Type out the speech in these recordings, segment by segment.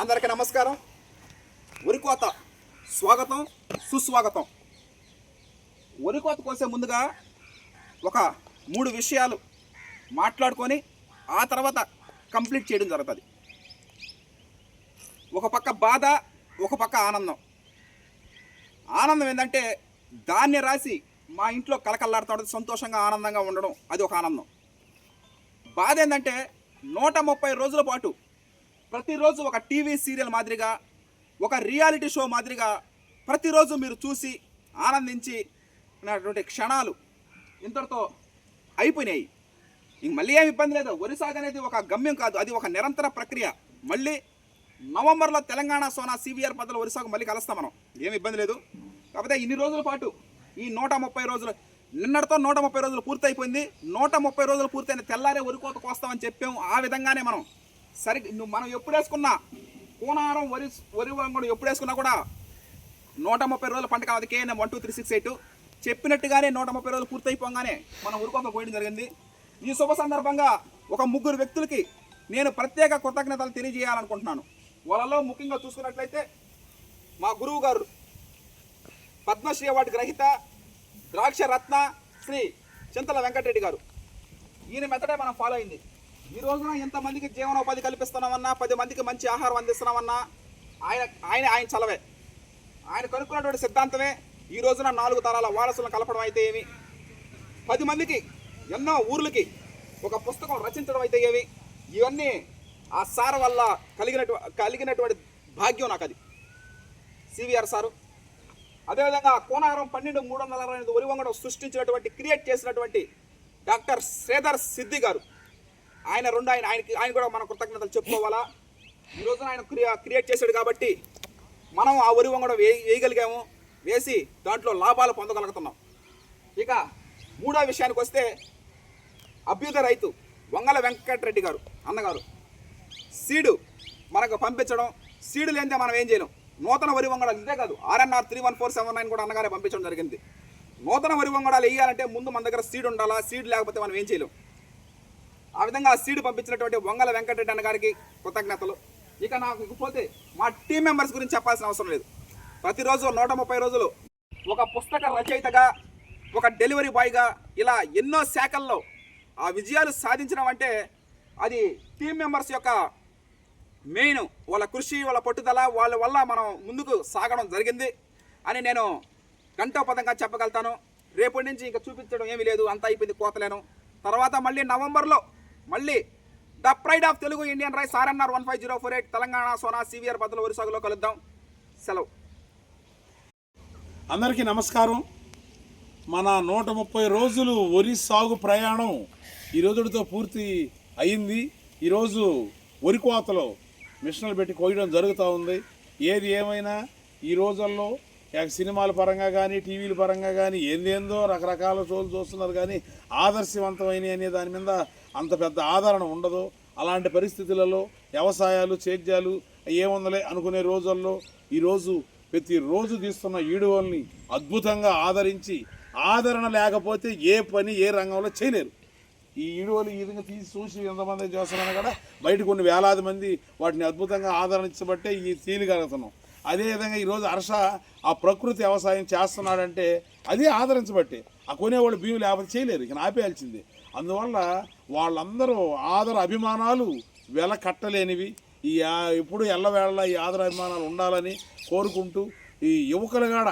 అందరికీ నమస్కారం. ఉరికోత స్వాగతం సుస్వాగతం. ఉరికోత కోసే ముందుగా ఒక మూడు విషయాలు మాట్లాడుకొని ఆ తర్వాత కంప్లీట్ చేయడం జరుగుతుంది. ఒక పక్క బాధ ఒక పక్క ఆనందం. ఆనందం ఏంటంటే దాన్ని రాసి మా ఇంట్లో కలకల్లాడుతూ సంతోషంగా ఆనందంగా ఉండడం అది ఒక ఆనందం. బాధ ఏంటంటే నూట ముప్పై రోజుల పాటు ప్రతిరోజు ఒక టీవీ సీరియల్ మాదిరిగా ఒక రియాలిటీ షో మాదిరిగా ప్రతిరోజు మీరు చూసి ఆనందించి ఉన్నటువంటి క్షణాలు ఇంతటితో అయిపోయినాయి. ఇంక మళ్ళీ ఏమి ఇబ్బంది లేదు. ఒరిసాగ్ అనేది ఒక గమ్యం కాదు. అది ఒక నిరంతర ప్రక్రియ. మళ్ళీ నవంబర్లో తెలంగాణ సోనా సిబిఆర్ పద్ధతిలో ఒరిసాకు మళ్ళీ కలుస్తాం మనం. ఏమి ఇబ్బంది లేదు. కాకపోతే ఇన్ని రోజుల పాటు ఈ నూట ముప్పై రోజులు నిన్నటితో నూట ముప్పై రోజులు పూర్తయిపోయింది. నూట ముప్పై రోజులు పూర్తయిన తెల్లారే వరి కోత కోస్తామని చెప్పాము. ఆ విధంగానే మనం సరి నువ్వు మనం ఎప్పుడు వేసుకున్నా కూనారం వరి వరి వంగడం ఎప్పుడు వేసుకున్నా కూడా నూట ముప్పై రోజుల పంట కాదు KNM one two three six eight. చెప్పినట్టుగానే నూట ముప్పై రోజులు పూర్తయిపోగానే మనం ఉరుకోత పోయడం జరిగింది. ఈ శుభ సందర్భంగా ఒక ముగ్గురు వ్యక్తులకి నేను ప్రత్యేక కృతజ్ఞతలు తెలియజేయాలనుకుంటున్నాను. వాళ్ళలో ముఖ్యంగా చూసుకున్నట్లయితే మా గురువు గారు పద్మశ్రీ అవార్డు గ్రహీత ద్రాక్ష రత్న శ్రీ చింతల వెంకటరెడ్డి గారు. ఈయన మెతడే మనం ఫాలో అయింది. ఈ రోజున ఎంతమందికి జీవనోపాధి కల్పిస్తున్నామన్నా పది మందికి మంచి ఆహారం అందిస్తున్నామన్నా ఆయన ఆయన ఆయన చలవే. ఆయన కనుక్కున్నటువంటి సిద్ధాంతమే ఈ రోజున నాలుగు తరాల వారసులను కలపడం అయితే ఏమి? పది మందికి ఎన్నో ఊర్లకి ఒక పుస్తకం రచించడం అయితే ఏమి? ఇవన్నీ ఆ సార్ వల్ల కలిగినటు కలిగినటువంటి భాగ్యం నాకు అది సివిఆర్ సారు. అదేవిధంగా కోనారం పన్నెండు మూడు వందల అరవై ఐదు ఒరివంగడం సృష్టించినటువంటి క్రియేట్ చేసినటువంటి డాక్టర్ శ్రీధర్ సిద్ధి గారు. ఆయన రెండు ఆయన ఆయనకి ఆయన కూడా మన కృతజ్ఞతలు చెప్పుకోవాలా? ఈరోజు రోజున ఆయన క్రియా క్రియేట్ చేశాడు కాబట్టి మనం ఆ వరి వంగడం వే వేయగలిగాము. వేసి దాంట్లో లాభాలు పొందగలుగుతున్నాం. ఇక మూడో విషయానికి వస్తే అభ్యుదయ రైతు వంగల వెంకటరెడ్డి గారు అన్నగారు. సీడు మనకు పంపించడం సీడు లేనిదే మనం ఏం చేయలేం. నూతన వరి వంగడాలు ఇదే కాదు. RNR three one four seven nine కూడా అన్నగారే పంపించడం జరిగింది. నూతన వరి వంగడాలు వేయాలంటే ముందు మన దగ్గర సీడ్ ఉండాలా? సీడ్ లేకపోతే మనం ఏం చేయలేం. ఆ విధంగా సీడ్ పంపించినటువంటి వంగల వెంకటరెడ్డి అన్న గారికి కృతజ్ఞతలు. ఇక నాకు ఇకపోతే మా టీం మెంబర్స్ గురించి చెప్పాల్సిన అవసరం లేదు. ప్రతిరోజు నూట ముప్పై రోజులు ఒక పుస్తక రచయితగా ఒక డెలివరీ బాయ్గా ఇలా ఎన్నో శాఖల్లో ఆ విజయాలు సాధించడం అంటే అది టీం మెంబర్స్ యొక్క మెయిన్ వాళ్ళ కృషి వాళ్ళ పట్టుదల వాళ్ళ వల్ల మనం ముందుకు సాగడం జరిగింది అని నేను గంటోపదంగా చెప్పగలుగుతాను. రేపటి నుంచి ఇంకా చూపించడం ఏమీ లేదు అంత అయిపోయింది కోతలేను. తర్వాత మళ్ళీ నవంబర్లో మళ్ళీ the pride of Telugu Indian rice RNR one five zero four eight Telangana Sona CVR బదులు ఒరిసాగులో కలుద్దాం. సెలవు. అందరికీ నమస్కారం. మన నూట ముప్పై రోజులు వరి సాగు ప్రయాణం ఈ రోజుతో పూర్తి అయింది. ఈరోజు వరి కోతలో మిషన్లు పెట్టి కోయడం జరుగుతూ ఉంది. ఏది ఏమైనా ఈ రోజుల్లో సినిమాల పరంగా కానీ టీవీల పరంగా కానీ ఏందేందో రకరకాల షోలు చూస్తున్నారు కానీ ఆదర్శవంతమైన అనే దాని మీద అంత పెద్ద ఆదరణ ఉండదు. అలాంటి పరిస్థితులలో వ్యవసాయాలు సేద్యాలు ఏముందలే అనుకునే రోజుల్లో ఈరోజు ప్రతిరోజు తీస్తున్న ఈడువల్ని అద్భుతంగా ఆదరించి ఆదరణ లేకపోతే ఏ పని ఏ రంగంలో చేయలేరు. ఈ ఈడువలు ఈ విధంగా తీసి చూసి ఎంతమంది చేస్తున్నారో కూడా బయట కొన్ని వేలాది మంది వాటిని అద్భుతంగా ఆదరించబట్టే ఈ తీయగలుగుతున్నాం అదేవిధంగా ఈరోజు హర్ష ఆ ప్రకృతి వ్యవసాయం చేస్తున్నాడంటే అది ఆదరించబట్టే. ఆ కొనేవాళ్ళు బియ్యం లేకపోతే చేయలేరు ఇక ఆపేయాల్సిందే. అందువల్ల వాళ్ళందరూ ఆదర అభిమానాలు వెల కట్టలేనివి. ఈ ఎప్పుడు ఎల్లవేళ ఈ ఆదర అభిమానాలు ఉండాలని కోరుకుంటూ ఈ యువకులగాడ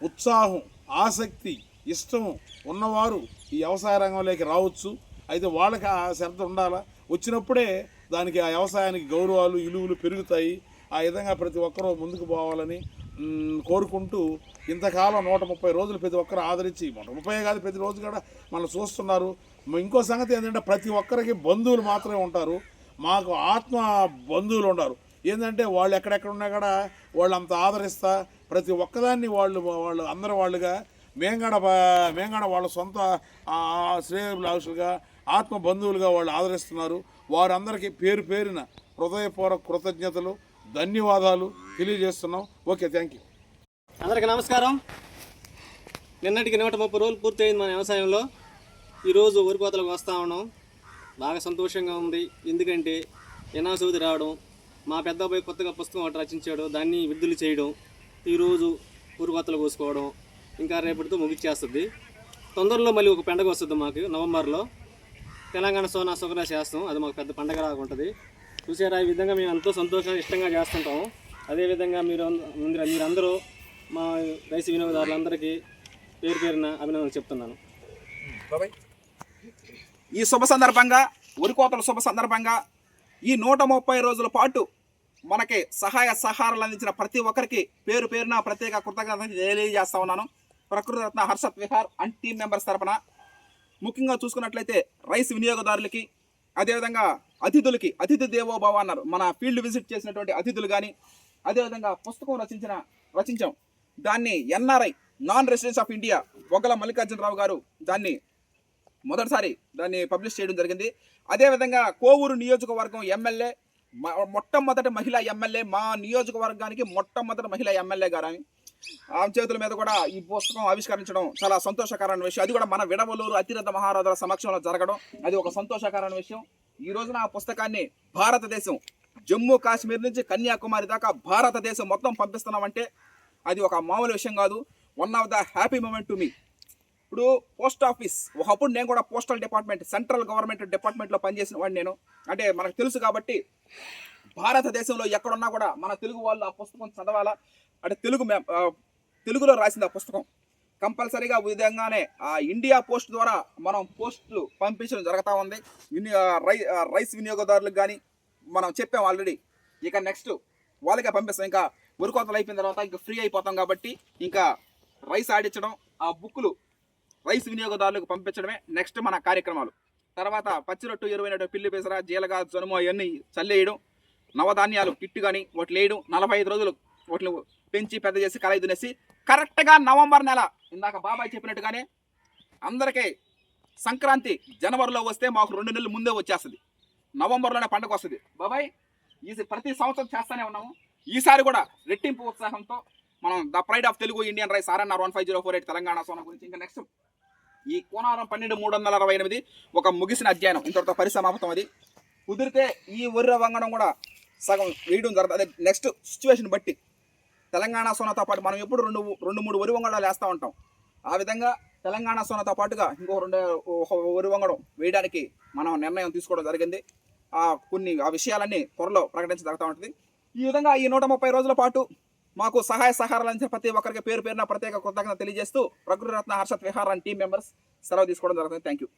ఉత్సాహం ఆసక్తి ఇష్టం ఉన్నవారు ఈ వ్యవసాయ రంగంలోకి రావచ్చు. అయితే వాళ్ళకి ఆ శ్రద్ధ ఉండాలా? వచ్చినప్పుడే దానికి ఆ వ్యవసాయానికి గౌరవాలు ఇలువులు పెరుగుతాయి. ఆ విధంగా ప్రతి ఒక్కరూ ముందుకు పోవాలని కోరుకుంటూ ఇంతకాలం నూట ముప్పై రోజులు ప్రతి ఒక్కరు ఆదరించి నూట ముప్పై కాదు ప్రతి రోజు కూడా మనం చూస్తున్నారు. ఇంకో సంగతి ఏంటంటే ప్రతి ఒక్కరికి బంధువులు మాత్రమే ఉంటారు. మాకు ఆత్మ బంధువులు ఉండరు. ఏంటంటే వాళ్ళు ఎక్కడెక్కడ ఉన్నా కూడా వాళ్ళు అంత ఆదరిస్తా ప్రతి ఒక్కదాన్ని వాళ్ళు వాళ్ళు అందరు వాళ్ళుగా మేంగాడ మేంగాడ వాళ్ళ సొంత ఆ, శ్రేయభిలాషులుగా ఆత్మ బంధువులుగా వాళ్ళు ఆదరిస్తున్నారు. వారందరికీ పేరు పేరిన హృదయపూర్వక కృతజ్ఞతలు ధన్యవాదాలు తెలియజేస్తున్నాం. Okay thank you. అందరికీ నమస్కారం. నిన్నటికి నూట ముప్పై రోజులు పూర్తయింది మన వ్యవసాయంలో. ఈరోజు వరి కోతలకు వస్తూ ఉన్నాం. బాగా సంతోషంగా ఉంది. ఎందుకంటే వినాయక రావడం మా పెద్ద అబ్బాయి కొత్తగా పుస్తకం ఒకటి రచించాడు దాన్ని విడుదల చేయడం ఈరోజు ఊరుకొత్తలు కోసుకోవడం ఇంకా రేపటితో ముగిచ్చేస్తుంది. తొందరలో మళ్ళీ ఒక పండగ వస్తుంది మాకు నవంబర్లో. తెలంగాణ సోనా సుగ్రహ చేస్తాం. అది మాకు పెద్ద పండగ లాగా ఉంటుంది. చూసారా ఈ విధంగా మేము ఎంతో సంతోషంగా ఇష్టంగా చేస్తుంటాము అదేవిధంగా మీరు అంద- మీరు మీరందరూ మా రైతు వినియోగదారులందరికీ పేరు పేరున అభినందనలు చెప్తున్నాను. బాబాయ్. ఈ శుభ సందర్భంగా ఉరికోతల శుభ సందర్భంగా ఈ నూట ముప్పై రోజుల పాటు మనకి సహాయ సహారాలు అందించిన ప్రతి ఒక్కరికి పేరు పేరున ప్రత్యేక కృతజ్ఞత తెలియజేస్తా ఉన్నాను. Prakriti Ratna Harshat Vihar and team members తరఫున ముఖ్యంగా చూసుకున్నట్లయితే రైస్ వినియోగదారులకి అదేవిధంగా అతిథులకి అతిథి దేవోభావ అన్నారు. మన ఫీల్డ్ విజిట్ చేసినటువంటి అతిథులు కానీ అదేవిధంగా పుస్తకం రచించిన రచించాం. దాన్ని NRI non residence of India Oggala Mallikarjunarao గారు దాన్ని మొదటిసారి దాన్ని పబ్లిష్ చేయడం జరిగింది. అదేవిధంగా కోవూరు నియోజకవర్గం ఎమ్మెల్యే మొట్టమొదటి మహిళా ఎమ్మెల్యే మా నియోజకవర్గానికి మొట్టమొదటి మహిళా ఎమ్మెల్యే గారని. ఆమె ఆమె చేతుల మీద కూడా ఈ పుస్తకం ఆవిష్కరించడం చాలా సంతోషకరమైన విషయం. అది కూడా మన విడవలూరు అతిరథ మహారాజుల సమక్షంలో జరగడం. అది ఒక సంతోషకరమైన విషయం. ఈ రోజున ఆ పుస్తకాన్ని భారతదేశం జమ్మూ కాశ్మీర్ నుంచి కన్యాకుమారి దాకా భారతదేశం మొత్తం పంపిస్తున్నామంటే అది ఒక మామూలు విషయం కాదు. One of the happy moment to me ఇప్పుడు పోస్ట్ ఆఫీస్. ఒకప్పుడు నేను కూడా పోస్టల్ డిపార్ట్మెంట్ సెంట్రల్ గవర్నమెంట్ డిపార్ట్మెంట్లో పనిచేసిన వాడిని నేను. అంటే మనకు తెలుసు కాబట్టి భారతదేశంలో ఎక్కడున్నా కూడా మన తెలుగు వాళ్ళు ఆ పుస్తకం చదవాలా? అంటే తెలుగు తెలుగులో రాసింది ఆ పుస్తకం. కంపల్సరీగా విధంగానే ఆ ఇండియా పోస్ట్ ద్వారా మనం పోస్టులు పంపించడం జరుగుతూ ఉంది. విని- రై రైస్ వినియోగదారులకు కానీ మనం చెప్పాం ఆల్రెడీ. ఇక నెక్స్ట్ వాళ్ళకే పంపిస్తాం. ఇంకా ఉరికోతలు అయిపోయిన తర్వాత ఇంకా ఫ్రీ అయిపోతాం కాబట్టి ఇంకా రైస్ ఆడించడం ఆ బుక్కులు రైస్ వినియోగదారులకు పంపించడమే నెక్స్ట్ మన కార్యక్రమాలు. తర్వాత పచ్చిరొట్టు ఎరువైన పిల్లి పెసర జీలగా జనుము అవన్నీ చల్లేయడం నవధాన్యాలు కిట్టు కానీ వాటిని వేయడం నలభై ఐదు రోజులు వాటిని పెంచి పెద్ద చేసి కలయి దునేసి కరెక్ట్గా నవంబర్ నెల ఇందాక బాబాయ్ చెప్పినట్టుగానే అందరికీ సంక్రాంతి జనవరిలో వస్తే మాకు రెండు నెలలు ముందే వచ్చేస్తుంది. నవంబర్లోనే పండుగ వస్తుంది. బాబాయ్ ఈ ప్రతి సంవత్సరం చేస్తూనే ఉన్నాము. ఈసారి కూడా రెట్టింపు ఉత్సాహంతో మనం the pride of Telugu Indian rice RNR one five zero four eight Telangana Sona గురించి ఇంకా నెక్స్ట్ ఈ కోనారం పన్నెండు మూడు వందల అరవై ఎనిమిది ఒక ముగిసిన అధ్యయనం. ఇంతవరకు పరిసమాప్తం అది. కుదిరితే ఈ ఒర్రె వంగడం కూడా సగం వేయడం జరుగుతుంది. అదే నెక్స్ట్ సిచ్యువేషన్ బట్టి తెలంగాణ సోనాతో పాటు మనం ఎప్పుడు రెండు రెండు మూడు వరి వంగడాలు వేస్తూ ఉంటాం. ఆ విధంగా తెలంగాణ సోనాతో పాటుగా ఇంకో రెండు ఒక వరి వంగడం వేయడానికి మనం నిర్ణయం తీసుకోవడం జరిగింది. ఆ కొన్ని ఆ విషయాలన్నీ త్వరలో ప్రకటించ జరుగుతూ ఉంటుంది. ఈ విధంగా ఈ నూట ముప్పై రోజుల పాటు మాకు సహాయ సహకారాలు అందించిన ప్రతి ఒక్కరికి పేరు పేరున ప్రత్యేక కృతజ్ఞత తెలియజేస్తూ Prakriti Ratna Harshat Vihar and team members సెలవు తీసుకోవడం జరుగుతుంది. Thank you